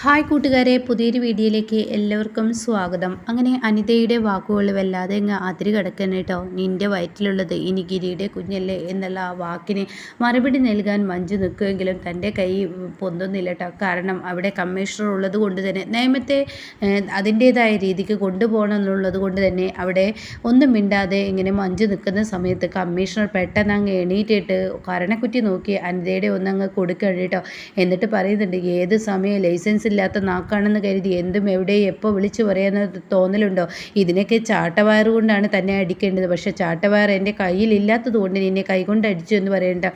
Hi കൂട്ടുകാരെ പുതിയൊരു വീഡിയോയിലേക്ക് എല്ലാവർക്കും സ്വാഗതം. അങ്ങനെ അനിതയുടെ വാക്കുകൾ വല്ലാതെ അങ്ങ് അതിരി കിടക്കണം കേട്ടോ. നിന്റെ വയറ്റിലുള്ളത് ഇനി ഗിരിയുടെ കുഞ്ഞല്ലേ എന്നുള്ള ആ വാക്കിന് മറുപടി നൽകാൻ മഞ്ജു നിൽക്കുമെങ്കിലും തന്റെ കൈ പൊന്തുന്നില്ല കേട്ടോ. കാരണം അവിടെ കമ്മീഷണർ ഉള്ളത് കൊണ്ട് തന്നെ നിയമത്തെ അതിന്റേതായ രീതിക്ക് കൊണ്ടുപോകണം എന്നുള്ളത് കൊണ്ട് തന്നെ അവിടെ ഒന്നും മിണ്ടാതെ ഇങ്ങനെ മഞ്ജു നിൽക്കുന്ന സമയത്ത് കമ്മീഷണർ പെട്ടെന്ന് അങ്ങ് എണീറ്റിട്ട് കരണക്കുറ്റി നോക്കി അനിതയുടെ ഒന്നങ്ങ് കൊടുക്കണം കേട്ടോ. എന്നിട്ട് പറയുന്നുണ്ട് ഏത് സമയം ലൈസൻസ് ഇല്ലാത്ത നാക്കാണെന്ന് കരുതി എന്തും എവിടെ എപ്പോൾ വിളിച്ചു പറയാന്ന് തോന്നലുണ്ടോ? ഇതിനൊക്കെ ചാട്ടവയർ കൊണ്ടാണ് തന്നെ അടിക്കേണ്ടത്. പക്ഷേ ചാട്ടവയർ എന്റെ കയ്യിലില്ലാത്തത് കൊണ്ട് നിന്നെ കൈകൊണ്ട് അടിച്ചു എന്ന് പറയേണ്ട.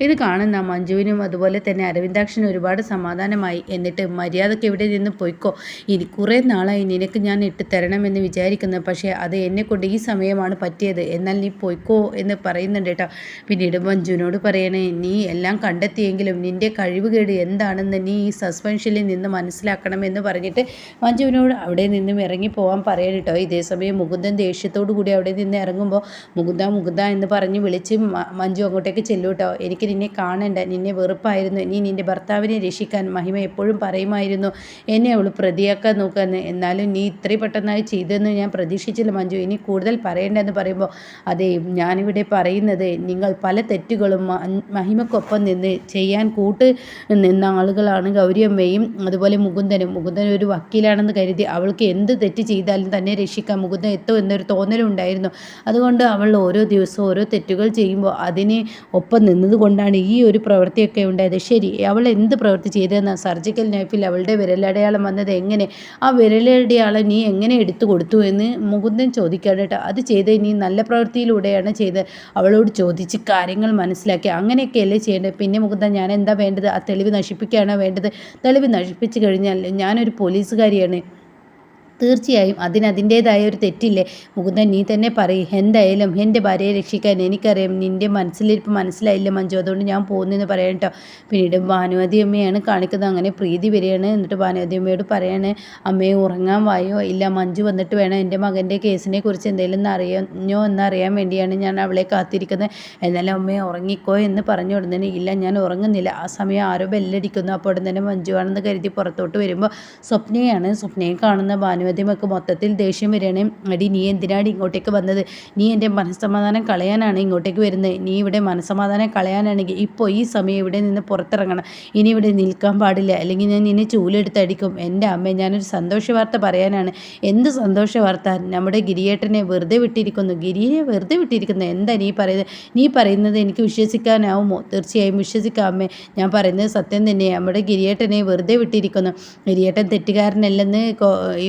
ഇത് കാണുന്ന മഞ്ജുവിനും അതുപോലെ തന്നെ അരവിന്ദാക്ഷനും ഒരുപാട് സമാധാനമായി. എന്നിട്ട് മര്യാദയ്ക്ക് എവിടെ നിന്ന് പൊയ്ക്കോ? ഇനി കുറേ നാളായി നിനക്ക് ഞാൻ ഇട്ട് തരണമെന്ന് വിചാരിക്കുന്നു. പക്ഷേ അത് എന്നെ കൊണ്ട് ഈ സമയമാണ് പറ്റിയത്. എന്നാൽ നീ പൊയ്ക്കോ എന്ന് പറയുന്നുണ്ട് കേട്ടോ. പിന്നീട് മഞ്ജുവിനോട് പറയണേ നീ എല്ലാം കണ്ടെത്തിയെങ്കിലും നിന്റെ കഴിവുകേട് എന്താണെന്ന് നീ ഈ സസ്പെൻഷനിൽ നിന്ന് മനസ്സിലാക്കണമെന്ന് പറഞ്ഞിട്ട് മഞ്ജുവിനോട് അവിടെ നിന്നും ഇറങ്ങി പോകാൻ പറയാൻ കേട്ടോ. ഇതേസമയം മുകുന്ദൻ ദേഷ്യത്തോടു കൂടി അവിടെ നിന്ന് ഇറങ്ങുമ്പോൾ മുകുന്ദ മുകുന്ദ എന്ന് പറഞ്ഞ് വിളിച്ച് മഞ്ജു അങ്ങോട്ടേക്ക് ചെല്ലൂട്ടോ എനിക്ക് നിന്നെ കാണണ്ട നിന്നെ വെറുപ്പായിരുന്നു. നീ നിന്റെ ഭർത്താവിനെ രക്ഷിക്കാൻ മഹിമ എപ്പോഴും പറയുമായിരുന്നു. എന്നെ അവൾ പ്രതിയാക്കാൻ നോക്കാന്ന്. എന്നാലും നീ ഇത്രയും പെട്ടെന്നായി ചെയ്തെന്ന് ഞാൻ പ്രതീക്ഷിച്ചില്ല മഞ്ജു. ഇനി കൂടുതൽ പറയേണ്ടെന്ന് പറയുമ്പോൾ അതെ ഞാനിവിടെ പറയുന്നത് നിങ്ങൾ പല തെറ്റുകളും മഹിമക്കൊപ്പം നിന്ന് ചെയ്യാൻ കൂട്ട് നിന്ന ആളുകളാണ് ഗൗരിയമ്മയും അതുപോലെ അതുപോലെ മുകുന്ദനും. മുകുന്ദൻ ഒരു വക്കീലാണെന്ന് കരുതി അവൾക്ക് എന്ത് തെറ്റ് ചെയ്താലും തന്നെ രക്ഷിക്കാൻ മുകുന്ദൻ എത്തും എന്നൊരു തോന്നലുണ്ടായിരുന്നു. അതുകൊണ്ട് അവൾ ഓരോ ദിവസവും ഓരോ തെറ്റുകൾ ചെയ്യുമ്പോൾ അതിന് ഒപ്പം നിന്നതുകൊണ്ടാണ് ഈ ഒരു പ്രവൃത്തിയൊക്കെ ഉണ്ടായത്. ശരി അവൾ എന്ത് പ്രവൃത്തി ചെയ്തതെന്ന? സർജിക്കൽ നൈഫിൽ അവളുടെ വിരലടയാളം വന്നത് എങ്ങനെ? ആ വിരലടയാളം നീ എങ്ങനെ എടുത്തു കൊടുത്തു എന്ന് മുകുന്ദൻ ചോദിക്കാണ് കേട്ടോ. അത് ചെയ്ത് നീ നല്ല പ്രവൃത്തിയിലൂടെയാണ് ചെയ്ത് അവളോട് ചോദിച്ച് കാര്യങ്ങൾ മനസ്സിലാക്കി. അങ്ങനെയൊക്കെയല്ലേ ചെയ്യേണ്ടത്? പിന്നെ മുകുന്ദൻ ഞാൻ എന്താ വേണ്ടത്? ആ തെളിവ് നശിപ്പിക്കുകയാണോ വേണ്ടത്? തെളിവ് നശിപ്പിച്ച് കഴിഞ്ഞാൽ ഞാനൊരു പോലീസുകാരിയാണ്. തീർച്ചയായും അതിന് അതിന്റേതായ ഒരു തെറ്റില്ലേ? മുകുന്ദൻ നീ തന്നെ പറയും. എന്തായാലും എന്റെ ഭാര്യയെ രക്ഷിക്കാൻ എനിക്കറിയാം. നിന്റെ മനസ്സിലിരിപ്പ് മനസ്സിലായില്ല മഞ്ജു? അതുകൊണ്ട് ഞാൻ പോകുന്നെന്ന് പറയാം കേട്ടോ. പിന്നീട് ഭാനുവതി അമ്മയാണ് കാണിക്കുന്നത്. അങ്ങനെ പ്രീതി വരികയാണ്. എന്നിട്ട് ഭാനുവതി അമ്മയോട് പറയാണ് അമ്മയെ ഉറങ്ങാൻ വായോ? ഇല്ല മഞ്ജു വന്നിട്ട് വേണം എന്റെ മകന്റെ കേസിനെ കുറിച്ച് എന്തെങ്കിലും അറിയാഞ്ഞോ എന്നറിയാൻ വേണ്ടിയാണ് ഞാൻ അവളെ കാത്തിരിക്കുന്നത്. എന്നാലും അമ്മയെ ഉറങ്ങിക്കോ എന്ന് പറഞ്ഞു ഉടനെ ഇല്ല ഞാൻ ഉറങ്ങുന്നില്ല. ആ സമയം ആരോ ബെല്ലടിക്കുന്നു അപ്പോൾ ഉടൻ തന്നെ മഞ്ജു ആണെന്ന് കരുതി പുറത്തോട്ട് വരുമ്പോൾ സ്വപ്നയാണ്. സ്വപ്നയെ കാണുന്ന ഭാനുവതി ആദ്യമൊക്കെ മൊത്തത്തിൽ ദേഷ്യം വരികയാണ്. അടി നീ എന്തിനാണ് ഇങ്ങോട്ടേക്ക് വന്നത്? നീ എന്റെ മനസ്സമാധാനം കളയാനാണ് ഇങ്ങോട്ടേക്ക് വരുന്നത്. നീ ഇവിടെ മനസ്സമാധാനം കളയാനാണെങ്കിൽ ഇപ്പോൾ ഈ സമയം ഇവിടെ നിന്ന് പുറത്തിറങ്ങണം. ഇനി ഇവിടെ നിൽക്കാൻ പാടില്ല. അല്ലെങ്കിൽ ഞാൻ നിന്നെ ചൂലെടുത്തടിക്കും. എന്റെ അമ്മ ഞാനൊരു സന്തോഷ വാർത്ത പറയാനാണ്. എന്ത് സന്തോഷ വാർത്ത? നമ്മുടെ ഗിരിയേട്ടനെ വെറുതെ വിട്ടിരിക്കുന്നു. ഗിരിയെ വെറുതെ വിട്ടിരിക്കുന്നു. എന്താ നീ പറയുന്നത്? നീ പറയുന്നത് എനിക്ക് വിശ്വസിക്കാനാവുമോ? തീർച്ചയായും വിശ്വസിക്കാം അമ്മേ. ഞാൻ പറയുന്നത് സത്യം തന്നെ നമ്മുടെ ഗിരിയേട്ടനെ വെറുതെ വിട്ടിരിക്കുന്നു. ഗിരിയേട്ടൻ തെറ്റുകാരനല്ലെന്ന്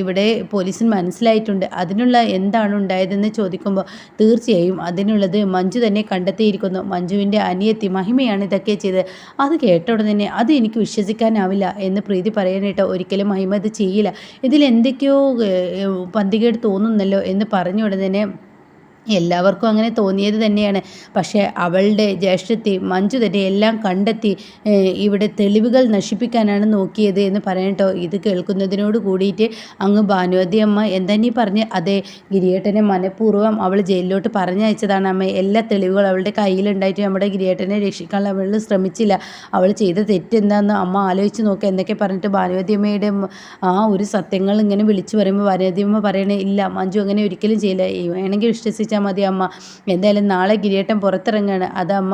ഇവിടെ പോലീസിന് മനസ്സിലായിട്ടുണ്ട്. അതിനുള്ള എന്താണ് ഉണ്ടായതെന്ന് ചോദിക്കുമ്പോൾ തീർച്ചയായും അതിനുള്ളത് മഞ്ജു തന്നെ കണ്ടെത്തിയിരിക്കുന്നു. മഞ്ജുവിന്റെ അനിയത്തി മഹിമയാണ് ഇതൊക്കെ ചെയ്തത്. അത് കേട്ട ഉടനെ അത് എനിക്ക് വിശ്വസിക്കാനാവില്ല എന്ന് പ്രീതി പറയാനായിട്ട് ഒരിക്കലും മഹിമ ഇത് ചെയ്യില്ല. ഇതിൽ എന്തൊക്കെയോ പന്തികേട് തോന്നുന്നല്ലോ എന്ന് പറഞ്ഞ ഉടനെ എല്ലാവർക്കും അങ്ങനെ തോന്നിയത് തന്നെയാണ്. പക്ഷേ അവളുടെ ജ്യേഷ്ഠത്തി മഞ്ജു തന്നെ എല്ലാം കണ്ടെത്തി ഇവിടെ തെളിവുകൾ നശിപ്പിക്കാനാണ് നോക്കിയത് എന്ന് പറയട്ടോ ഇത് കേൾക്കുന്നതിനോട് കൂടിയിട്ട് അങ്ങ് ഭാനുവതി അമ്മ എന്തെന്നീ പറഞ്ഞ് അതെ ഗിരിയേട്ടനെ മനഃപൂർവം അവൾ ജയിലിലോട്ട് പറഞ്ഞയച്ചതാണ് അമ്മ. എല്ലാ തെളിവുകളും അവളുടെ കയ്യിലുണ്ടായിട്ട് നമ്മുടെ ഗിരിയേട്ടനെ രക്ഷിക്കാൻ അവൾ ശ്രമിച്ചില്ല. അവൾ ചെയ്ത തെറ്റെന്താണെന്ന് അമ്മ ആലോചിച്ച് നോക്കുക എന്നൊക്കെ പറഞ്ഞിട്ട് ഭാനുവതി അമ്മയുടെ ആ ഒരു സത്യങ്ങൾ ഇങ്ങനെ വിളിച്ചു പറയുമ്പോൾ ഭാനുവതി അമ്മ പറയണേ ഇല്ല മഞ്ജു അങ്ങനെ ഒരിക്കലും ചെയ്യില്ല. വേണമെങ്കിൽ വിശ്വസിച്ച് വിളിച്ചാൽ മതി അമ്മ. എന്തായാലും നാളെ ഗിരിയേട്ടൻ പുറത്തിറങ്ങുകയാണ് അത് അമ്മ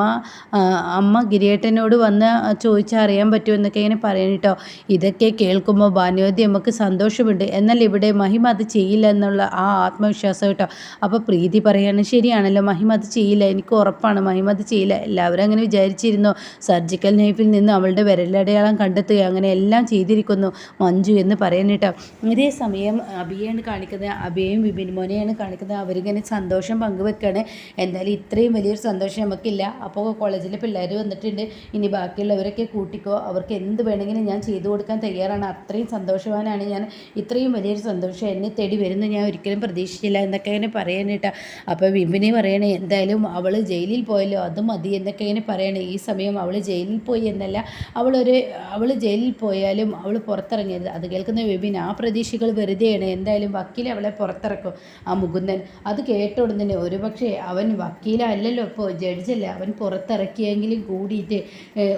അമ്മ ഗിരിയേട്ടനോട് വന്ന് ചോദിച്ചാൽ അറിയാൻ പറ്റുമോ എന്നൊക്കെ ഇങ്ങനെ പറയണം കേട്ടോ. ഇതൊക്കെ കേൾക്കുമ്പോൾ ഭാനുവതി അമ്മയ്ക്ക് സന്തോഷമുണ്ട്. എന്നാൽ ഇവിടെ മഹിമ അത് ചെയ്യില്ല എന്നുള്ള ആ ആത്മവിശ്വാസം കേട്ടോ. അപ്പോൾ പ്രീതി പറയാണ് ശരിയാണല്ലോ മഹിമ അത് ചെയ്യില്ല. എനിക്ക് ഉറപ്പാണ്. മഹിമ അത് ചെയ്യില്ല. എല്ലാവരും അങ്ങനെ വിചാരിച്ചിരുന്നു. സർജിക്കൽ നൈഫിൽ നിന്ന് അവളുടെ വിരലടയാളം കണ്ടെത്തുക. അങ്ങനെ എല്ലാം ചെയ്തിരിക്കുന്നു മഞ്ജു എന്ന് പറയാനിട്ടോ ഇതേ സമയം അബിയാണ് കാണിക്കുന്നത്. അബിയും വിപിൻ മോനെയാണ് കാണിക്കുന്നത്. അവരിങ്ങനെ സന്തോഷം സന്തോഷം പങ്കുവെക്കുകയാണ് എന്തായാലും ഇത്രയും വലിയൊരു സന്തോഷം നമുക്കില്ല. അപ്പോൾ കോളേജിലെ പിള്ളേർ വന്നിട്ടുണ്ട്. ഇനി ബാക്കിയുള്ളവരൊക്കെ കൂട്ടിക്കോ. അവർക്ക് എന്ത് വേണമെങ്കിലും ഞാൻ ചെയ്തു കൊടുക്കാൻ തയ്യാറാണ്. അത്രയും സന്തോഷവാനാണ് ഞാൻ. ഇത്രയും വലിയൊരു സന്തോഷം എന്നെ തേടി വരുന്നു ഞാൻ ഒരിക്കലും പ്രതീക്ഷിച്ചില്ല എന്നൊക്കെ ഇങ്ങനെ പറയാനേട്ടാ അപ്പോൾ വിപിനെ പറയണേ എന്തായാലും അവൾ ജയിലിൽ പോയല്ലോ. അത് മതി എന്നൊക്കെ ഇങ്ങനെ പറയണേ. ഈ സമയം അവൾ ജയിലിൽ പോയി എന്നല്ല. അവളൊരു അവൾ ജയിലിൽ പോയാലും അവൾ പുറത്തിറങ്ങിയത് അത് കേൾക്കുന്ന വിപിൻ ആ പ്രതീക്ഷകൾ വെറുതെയാണ്. എന്തായാലും വക്കീൽ അവളെ പുറത്തിറക്കും. ആ മുകുന്ദൻ. അത് കേട്ടോടുന്ന തന്നെ ഒരു പക്ഷേ അവൻ വക്കീലല്ലല്ലോ. ഇപ്പോൾ ജഡ്ജല്ല. അവൻ പുറത്തിറക്കിയെങ്കിലും കൂടിയിട്ട്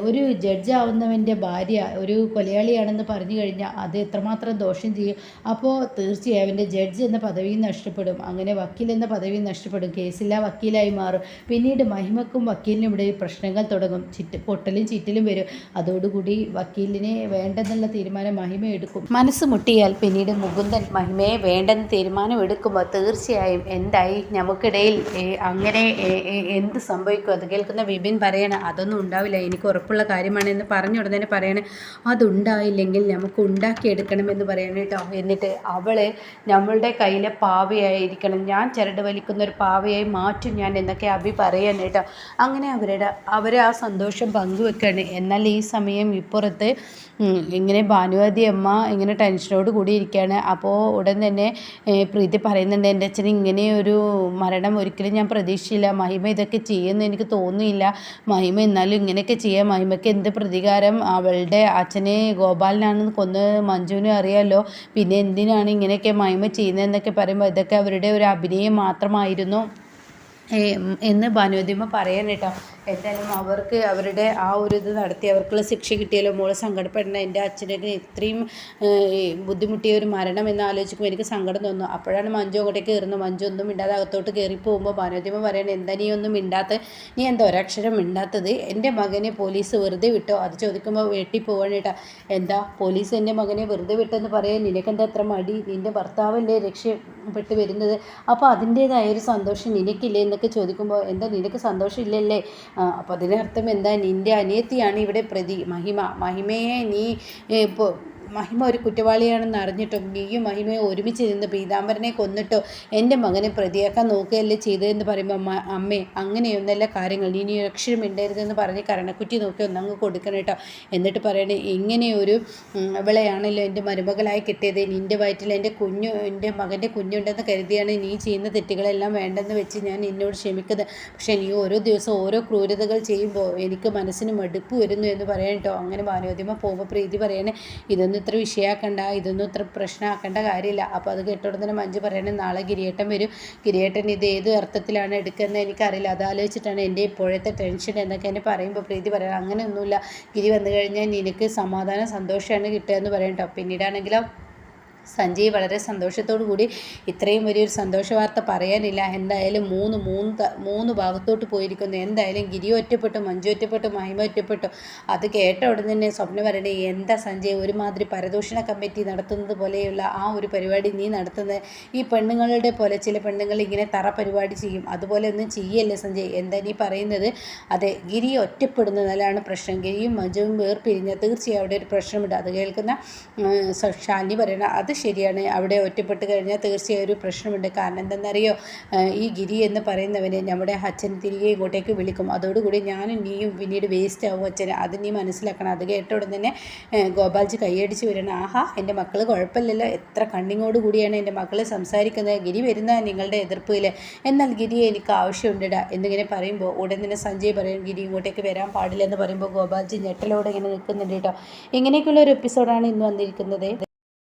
ഒരു ജഡ്ജാവുന്നവന്റെ ഭാര്യ ഒരു കൊലയാളിയാണെന്ന് പറഞ്ഞു കഴിഞ്ഞാൽ അത് എത്രമാത്രം ദോഷം ചെയ്യും? അപ്പോൾ തീർച്ചയായും അവന്റെ ജഡ്ജ് എന്ന പദവിയും നഷ്ടപ്പെടും. അങ്ങനെ വക്കീൽ എന്ന പദവിയും നഷ്ടപ്പെടും. കേസില്ല വക്കീലായി മാറും. പിന്നീട് മഹിമക്കും വക്കീലിനും ഇവിടെ പ്രശ്നങ്ങൾ തുടങ്ങും. ചിറ്റ് പൊട്ടലും ചിറ്റലും വരും. അതോടുകൂടി വക്കീലിനെ വേണ്ടെന്നുള്ള തീരുമാനം മഹിമ എടുക്കും. മനസ്സ് മുട്ടിയാൽ പിന്നീട് മുകുന്ദൻ മഹിമയെ വേണ്ടെന്ന് തീരുമാനം എടുക്കുമ്പോൾ തീർച്ചയായും എന്തായി? നമുക്കിടയിൽ അങ്ങനെ എന്ത് സംഭവിക്കും? അത് കേൾക്കുന്ന വിപിൻ പറയണ അതൊന്നും ഉണ്ടാവില്ല എനിക്ക് ഉറപ്പുള്ള കാര്യമാണ് എന്ന് പറഞ്ഞ ഉടനെ പറയണേ അതുണ്ടായില്ലെങ്കിൽ നമുക്ക് ഉണ്ടാക്കിയെടുക്കണമെന്ന് പറയണം കേട്ടോ. എന്നിട്ട് അവൾ നമ്മളുടെ കയ്യിലെ പാവയായിരിക്കണം. ഞാൻ ചരട് വലിക്കുന്ന ഒരു പാവയായി മാറ്റും ഞാൻ എന്നൊക്കെ അഭി പറയാൻ കേട്ടോ. അങ്ങനെ അവരുടെ അവർ ആ സന്തോഷം പങ്കുവെക്കുകയാണ് എന്നാൽ ഈ സമയം ഇപ്പുറത്ത് ഇങ്ങനെ ഭാനുവതി അമ്മ ഇങ്ങനെ ടെൻഷനോട് കൂടി ഇരിക്കുകയാണ് അപ്പോൾ ഉടൻ തന്നെ പ്രീതി പറയുന്നുണ്ട് എന്റെ അച്ഛൻ ഇങ്ങനെ ഒരു മരണം ഒരിക്കലും ഞാൻ പ്രതീക്ഷിച്ചില്ല. മഹിമ ഇതൊക്കെ ചെയ്യുമെന്ന് എനിക്ക് തോന്നിയില്ല മഹിമ എന്നാലും ഇങ്ങനെയൊക്കെ ചെയ്യാം. മഹിമയ്ക്ക് എന്ത് പ്രതികാരം? അവളുടെ അച്ഛനെ ഗോപാലനാണെന്ന് കൊന്ന് മഞ്ജുവിനും അറിയാമല്ലോ പിന്നെ എന്തിനാണ് ഇങ്ങനെയൊക്കെ മഹിമ ചെയ്യുന്നതെന്നൊക്കെ പറയുമ്പോൾ ഇതൊക്കെ അവരുടെ ഒരു അഭിനയം മാത്രമായിരുന്നു. എന്ന് ഭാനുദിമ പറയാൻ കേട്ടോ എന്തായാലും അവർക്ക് അവരുടെ ആ ഒരു ഇത് നടത്തി അവർക്കുള്ള ശിക്ഷ കിട്ടിയല്ലോ മോൾ സങ്കടപ്പെടണം എന്റെ അച്ഛനൊക്കെ ഇത്രയും ബുദ്ധിമുട്ടിയ ഒരു മരണം എന്ന് ആലോചിക്കുമ്പോൾ എനിക്ക് സങ്കടം തോന്നുന്നു അപ്പോഴാണ് മഞ്ജു അങ്ങോട്ടേക്ക് കയറുന്നത്. മഞ്ജു ഒന്നും മിണ്ടാതെ അകത്തോട്ട് കയറി പോകുമ്പോൾ ഭാനുവതിമ്മ പറയണേ എന്താ നീ ഒന്നും മിണ്ടാത്ത നീ എന്താ ഒരക്ഷരം മിണ്ടാത്തത്? എന്റെ മകനെ പോലീസ് വെറുതെ വിട്ടോ? അത് ചോദിക്കുമ്പോൾ വെട്ടി പോവാണ് കേട്ടോ. എന്താ പോലീസ് എന്റെ മകനെ വെറുതെ വിട്ടെന്ന് പറയാൻ നിനക്കെന്താ അത്ര മടി? നിന്റെ ഭർത്താവല്ലേ രക്ഷപ്പെട്ട് വരുന്നത്? അപ്പോൾ അതിന്റേതായ ഒരു സന്തോഷം നിനക്കില്ലേ? എന്നൊക്കെ ചോദിക്കുമ്പോൾ എന്താ നിനക്ക് സന്തോഷമില്ലല്ലേ? അപ്പോൾ അതിനർത്ഥം എന്താ? നിന്റെ അനിയത്തിയാണ് ഇവിടെ പ്രതി മഹിമ. മഹിമയെ നീ മഹിമ ഒരു കുറ്റവാളിയാണെന്ന് അറിഞ്ഞിട്ടും ഗിയും മഹിമയും ഒരുമിച്ച് നിന്ന് പീതാംബരനെ കൊന്നിട്ടോ എന്റെ മകനെ പ്രതിയാക്കാൻ നോക്കുകയല്ലേ ചെയ്തതെന്ന് പറയുമ്പോൾ അമ്മ അങ്ങനെയൊന്നല്ല കാര്യങ്ങൾ. ഇനി അക്ഷരം ഉണ്ടായിരുന്നെന്ന് പറഞ്ഞ് കരണക്കുറ്റി നോക്കി ഒന്നങ്ങ് കൊടുക്കണം കേട്ടോ. എന്നിട്ട് പറയണേ ഇങ്ങനെയൊരു വിളയാണല്ലോ എന്റെ മരുമകളായി കിട്ടിയത്. നിന്റെ വയറ്റിൽ എന്റെ കുഞ്ഞു എന്റെ മകന്റെ കുഞ്ഞുണ്ടെന്ന് കരുതിയാണ് നീ ചെയ്യുന്ന തെറ്റുകളെല്ലാം വേണ്ടെന്ന് വെച്ച് ഞാൻ നിന്നോട് ക്ഷമിക്കുന്നത്. പക്ഷേ നീ ഓരോ ദിവസം ഓരോ ക്രൂരതകൾ ചെയ്യുമ്പോൾ എനിക്ക് മനസ്സിന് മടുപ്പ് വരുന്നു എന്ന് പറയണം കേട്ടോ. അങ്ങനെ ഭാനോദ്യമ പോകുമ്പോൾ പ്രീതി പറയണേ ഇതൊന്നും ഇത്ര വിഷയമാക്കണ്ട ഇതൊന്നും ഇത്ര പ്രശ്നമാക്കേണ്ട കാര്യമില്ല. അപ്പോൾ അത് കേട്ടോടെ തന്നെ മഞ്ജു പറയണേ നാളെ ഗിരിയേട്ടൻ വരും. ഗിരിയേട്ടൻ ഇത് ഏത് അർത്ഥത്തിലാണ് എടുക്കുന്നത് എനിക്കറിയില്ല. അത് ആലോചിച്ചിട്ടാണ് എന്റെ ഇപ്പോഴത്തെ ടെൻഷൻ എന്നൊക്കെ എന്നെ പറയുമ്പോൾ പ്രീതി പറയാം അങ്ങനെയൊന്നുമില്ല. ഗിരി വന്നു കഴിഞ്ഞാൽ നിനക്ക് സമാധാനം സന്തോഷമാണ് കിട്ടുക എന്ന് പറയും കേട്ടോ പിന്നീടാണെങ്കിലോ സഞ്ജയ് വളരെ സന്തോഷത്തോടു കൂടി ഇത്രയും വലിയൊരു സന്തോഷ വാർത്ത പറയാനില്ല. എന്തായാലും മൂന്ന് മൂന്ന് മൂന്ന് ഭാഗത്തോട്ട് പോയിരിക്കുന്നു. എന്തായാലും ഗിരി ഒറ്റപ്പെട്ടു മഞ്ജു ഒറ്റപ്പെട്ടു മഹിമ ഒറ്റപ്പെട്ടു. അത് കേട്ട ഉടൻ തന്നെ സ്വപ്ന പറയണേ എന്താ സഞ്ജയ്? ഒരുമാതിരി പരദൂഷണ കമ്മിറ്റി നടത്തുന്നത് പോലെയുള്ള ആ ഒരു പരിപാടി നീ നടത്തുന്നത്. ഈ പെണ്ണുങ്ങളുടെ പോലെ ചില പെണ്ണുങ്ങൾ ഇങ്ങനെ തറ പരിപാടി ചെയ്യും. അതുപോലെ ഒന്നും ചെയ്യല്ലേ സഞ്ജയ്? എന്താ നീ പറയുന്നത്? അതെ ഗിരി ഒറ്റപ്പെടുന്നതിലാണ് പ്രശ്നം. ഗിരിയും മഞ്ജുവും വേർപിരിഞ്ഞ തീർച്ചയായും അവിടെ ഒരു പ്രശ്നമുണ്ട്. അത് കേൾക്കുന്ന ശാലിനി പറയണ അത് ശരിയാണ്. അവിടെ ഒറ്റപ്പെട്ട് കഴിഞ്ഞാൽ തീർച്ചയായും ഒരു പ്രശ്നമുണ്ട്. കാരണം എന്തെന്നറിയോ ഈ ഗിരി എന്ന് പറയുന്നവനെ നമ്മുടെ അച്ഛൻ തിരികെ ഇങ്ങോട്ടേക്ക് വിളിക്കും. അതോടുകൂടി ഞാനും നീയും പിന്നീട് വേസ്റ്റ് ആവും അച്ഛനെ. അത് നീ മനസ്സിലാക്കണം. അത് കേട്ട ഉടൻ തന്നെ ഗോപാൽജി കൈയടിച്ച് വരണം ആഹാ എന്റെ മക്കൾ കുഴപ്പമില്ലല്ലോ. എത്ര കണ്ണിങ്ങോട് കൂടിയാണ് എന്റെ മക്കൾ സംസാരിക്കുന്നത്. ഗിരി വരുന്ന നിങ്ങളുടെ എതിർപ്പിൽ എന്നാൽ ഗിരിയെ എനിക്ക് ആവശ്യമുണ്ടടാ എന്നിങ്ങനെ പറയുമ്പോൾ ഉടൻ തന്നെ സഞ്ജയ് പറയും ഗിരി ഇങ്ങോട്ടേക്ക് വരാൻ പാടില്ല എന്ന് പറയുമ്പോൾ ഗോപാൽജി ഞെട്ടലോടെ ഇങ്ങനെ നിൽക്കുന്നുണ്ട് കേട്ടോ. ഇങ്ങനെയൊക്കെയുള്ള ഒരു എപ്പിസോഡാണ് ഇന്ന് വന്നിരിക്കുന്നത്.